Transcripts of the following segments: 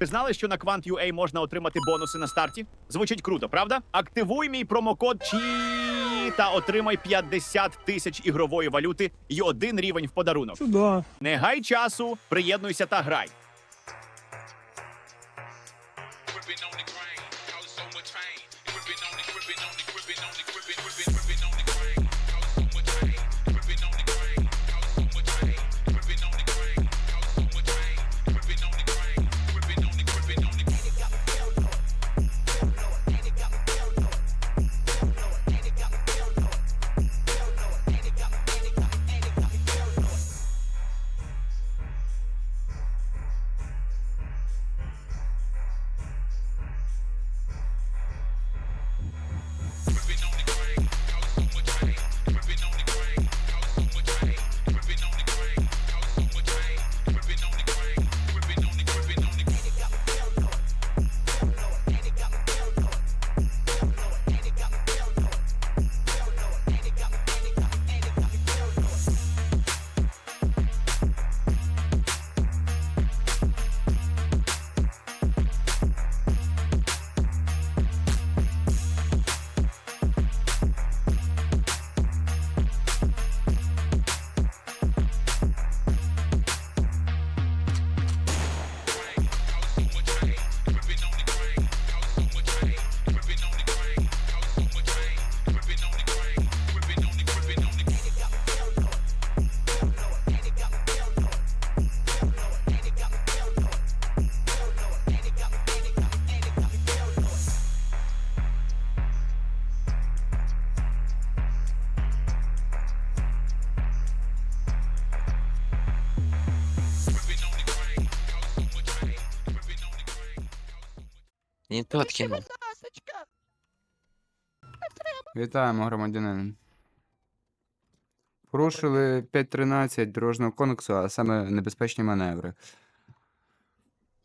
Ви знали, що на Quant.ua можна отримати бонуси на старті? Звучить круто, правда? Активуй мій промокод ЧІ та отримай 50 тисяч ігрової валюти і один рівень в подарунок. Сюда. Не гай часу, приєднуйся та грай. Не то откинул. Вітаємо, громадянин. Порушили 5.13 дорожнього конкурсу, а саме небезпечні маневри.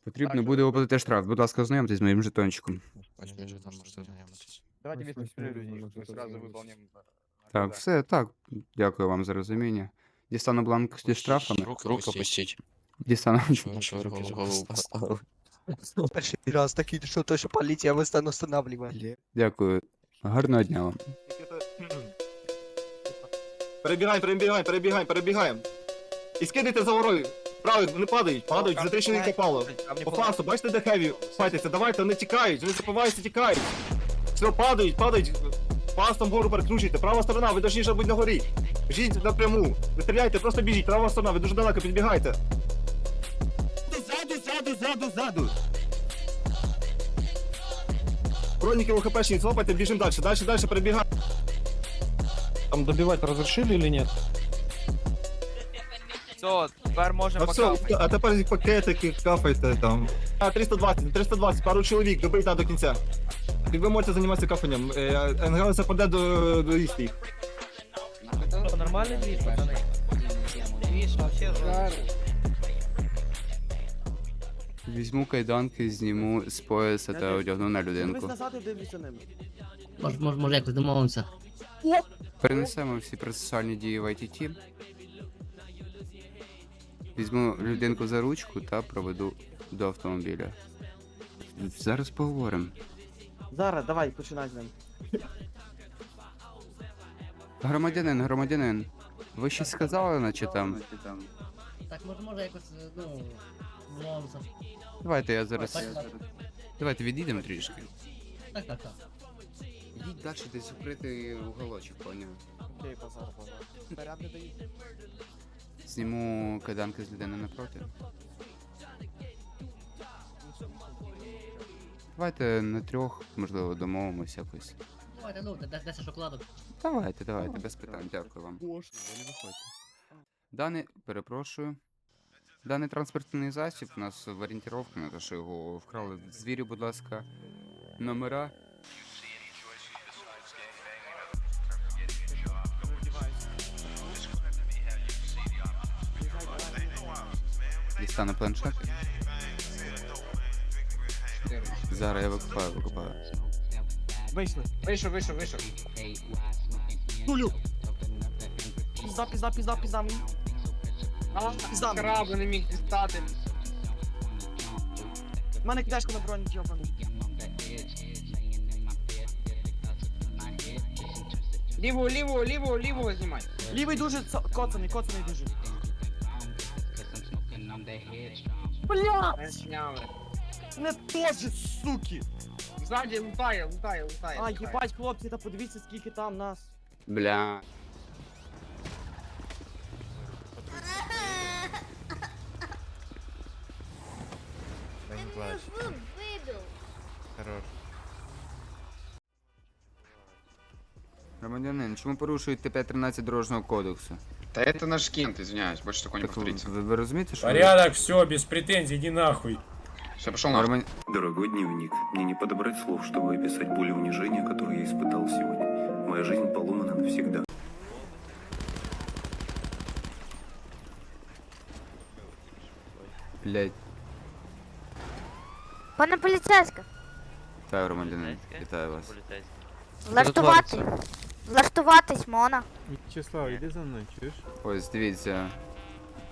Потрібно буде оплатити штраф. Будь ласка, ознайомтесь з моїм жетончиком. Ось між там можете ознайомитись. Давайте без прерываний, мы сразу выполним. Так, все, так. Дякую вам за розуміння. Дістану бланк зі штрафами. Рук, рук опустіть. Дістану. Чого що ви руки за голову поставили? Перший раз такий, що то, що поліція вистан останавливає. Дякую. Гарного дня вам. Перебігаємо, перебігаємо, перебігаємо, перебігаємо. І скидайте за горою. Правильно, не падають, падають, за три чоловіка. По фасу, бачите, де хеві файтиться, давайте, вони тікають, вони запиваються, тікають. Все, падають, падають. Фастом гору перекручуйте, права сторона, ви вже бути на горі. Біжіть напряму. Не стріляйте, просто біжіть, права сторона, ви дуже далеко підбігайте. Ззаду, ззаду, ззаду. Броніки УХПшні, хлопайте, біжимо далі, далі, далі перебігаємо. Там добивать разрешили или нет? Все, тепер А можемо все, а тепер пакетики кафайте там. А, 320, 320, пару чоловік, добить до кінця. І ви можете займатися кафанням. Е, НГЛ западе до, до їсти. Нормальний двіж, пацани. Двіж, вообще Візьму кайданки, зніму з пояса та одягну на людинку. Може, може, може якось домовимося. Перенесемо всі процесуальні дії в ITT. Візьму людинку за ручку та проведу до автомобіля. Зараз поговоримо. Зараз, давай, починай з ним. Громадянин, громадянин. Ви щось сказали, наче там? Так, може, може якось, е, ну, домовимося. Давайте я зараз. Так, так, Давайте відійдемо трішки. так, так, так. Йдіть далі десь укритий уголочок, поняв. Окей, базар, базар. Заряд не дають. Зніму кайданки з людини напроти. Давайте на трьох, можливо, домовимося якось. Давайте, ну, де- 10 шоколадок. Давайте, давайте, без питань, дякую вам. Ви не виходьте. Даний, перепрошую. Даний транспортний засіб у нас в орієнтировці, на те, що його вкрали. Звірі, будь ласка, номера. Дістану планшет. Зараз я викупаю, викупаю. Вийшли. Вийшов, вийшов, вийшов. Нулю. Пізда, пізда, пізда, пізда. Пізда. мені. Краби не міг дістати. У мене кидашка на броні, йобаний. Ліву, ліву, ліву, ліву знімай. Лівий дуже цо- коцаний, коцаний дуже. Бля! Не зняли. Не теж, суки! Ззаді лутає, лутає, лутає. А, лутає. їбать, хлопці, та подивіться, скільки там нас. Бля. Громадянин, чому порушують ТП-13 дорожнього кодексу? Да это наш кент, извиняюсь, больше такого не Так ви, повторится. ви, ви розумієте, що... ви- Порядок, все, без претензий, иди нахуй. Все, пошел нахуй. Громадян... Дорогой дневник, мне не подобрать слов, чтобы описать боль и унижение, которое я испытал сегодня. Моя жизнь поломана навсегда. Блять, Пане поліцейське, вітаю, громадянин. Вітаю вас. влаштувати. Влаштуватись, мона. Вячеслав, іди за мною, чуєш? Ось, дивіться.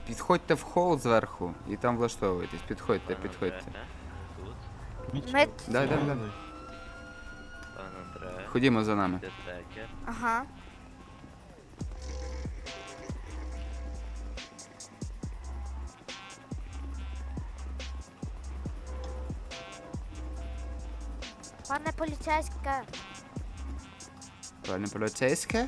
Підходьте в хол зверху і там влаштовуйтесь. Підходьте, підходьте. Ми... Да, да, да. Ходімо за нами. Ага. Пане поліцейське, Правильно, поліцейське?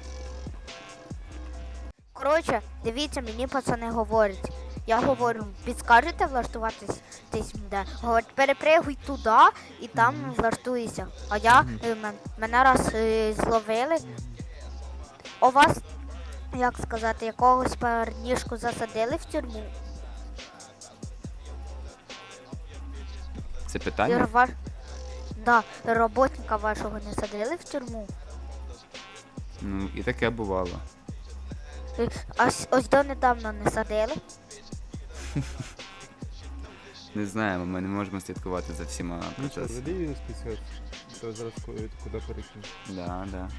коротше, дивіться, мені пацани говорять. Я говорю, підскажете влаштуватись десь де? Говорять, перепригуй туди і там влаштуйся. А я е, мен- мене раз е, зловили. У вас, як сказати, якогось парнішку засадили в тюрму. Це питання? Да, роботника вашого не садили в тюрму. Ну, і таке бувало. Ось, ось донедавна не садили. Не знаємо, ми не можемо слідкувати за всіма процесами. він списати. То зараз куди перейшли. Да, да.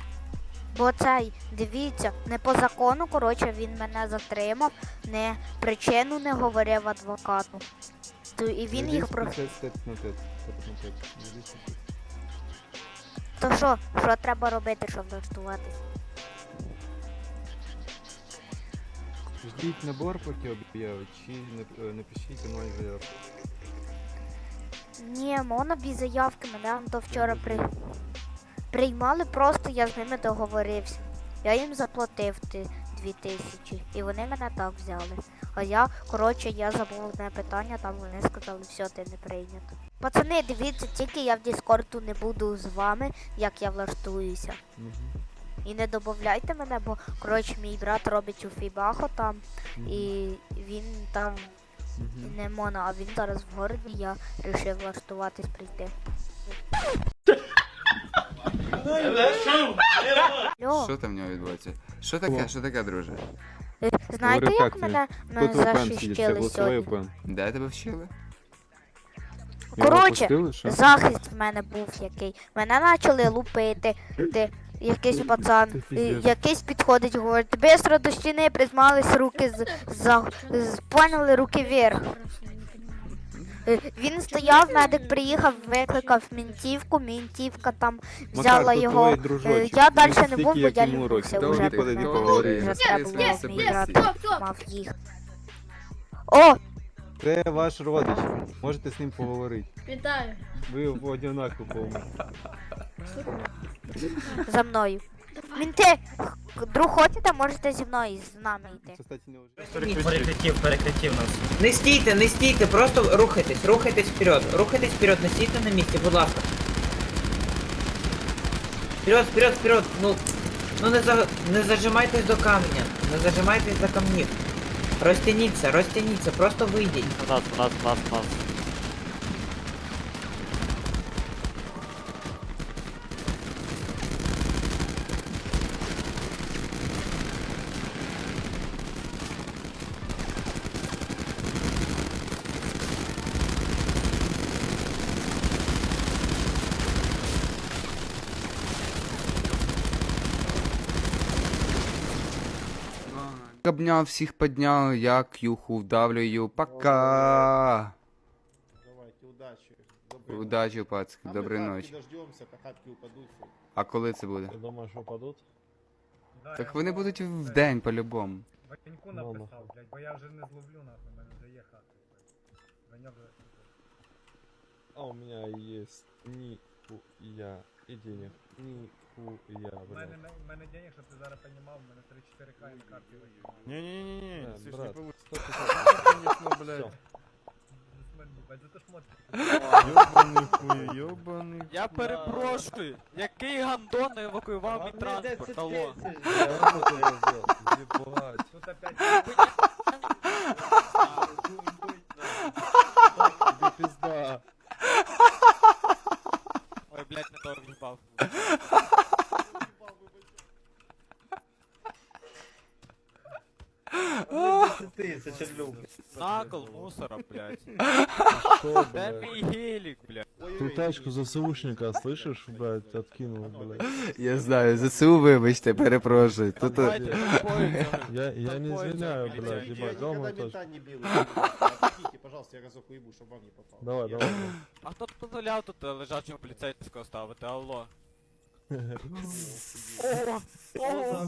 Бо цей, дивіться, не по закону, коротше, він мене затримав, не причину не говорив адвокату місту, і він їх про. Ну, то що, що треба робити, щоб влаштуватися? Ждіть набор, поки об'явить, чи нап- е, напишіть онлайн заявку. Ні, можна без заявки, мене до вчора при... приймали, просто я з ними договорився. Я їм заплатив ти 2000. І вони мене так взяли. А я, коротше, я забув одне питання, там вони сказали, все, ти не прийнято. Пацани, дивіться, тільки я в Діскорду не буду з вами, як я влаштуюся. І не додайте мене, бо коротше мій брат робить у Фібахо там. І він там не моно, а він зараз в городі, я вирішив влаштуватись прийти. Алло, Що там в нього відбувається? Що таке, що таке, друже? е, знаєте, Говорю, як як мене, мене захищили сьогодні? Де тебе вчили? Коротше, захист в мене був який. Мене почали лупити. Де якийсь пацан, е, якийсь підходить, говорить, бистро до стіни призмались руки з, за, з поняли руки вверх. Він стояв, медик приїхав, викликав мінтівку, мінтівка там взяла його. Е, Я далі не був, бо я любився вже. Вже треба було мав їх. О, Це ваш родич, можете з ним поговорити. Вітаю. Ви в одинаковому. За мною. Мінти, друг хочете, можете зі мною з нами йти. Перекритив, перекритив нас. Не стійте, не стійте, просто рухайтесь, рухайтесь вперед, рухайтесь вперед, не стійте на місці, будь ласка. Вперед, вперед, вперед, ну, ну не, за, не зажимайтесь до камня, не зажимайтесь до камнів. Розтяніться, розтяніться, просто вийдіть. Нас, нас, нас, нас. Обняв всіх подняв, я к'юху вдавлюю. Пока. Давайте, удачі. Удачі, пацки, доброї ночі. А коли це буде? Ты думаешь, упадут? Так вони будуть в день по-любому. Ваньку написав, блядь, бо я вже не зловлю нахуй, мене вже є хата. Ваня вже... А у меня есть нихуя и денег. Нихуя, блядь. У мене денег, щоб ти зараз понімав, у мене 3-4 к на карті лежить. Не-не-не, брат, 150 блядь. За то шмотки. Ёбаный хуй, ёбаный. Я перепрошую, який гандон евакуював мій транспорт, алло. Ебать. Тут опять... Накол мусора, блядь. Что, Де блядь? мій гелік, блядь? Ты тачку ЗСУшника, слышишь, блядь, откинул, блядь. Я знаю, ЗСУ, вибачте, перепрошую. Тут... Давайте тупою цього. Я, я не Такое извиняю, дело, блядь, блядь. ебать, дома точно. не били. пожалуйста, я разок уебу, чтобы вам не попало. Давай, давай. А хто тут дозволяв тут е, лежачого поліцейського ставити, алло? О, о,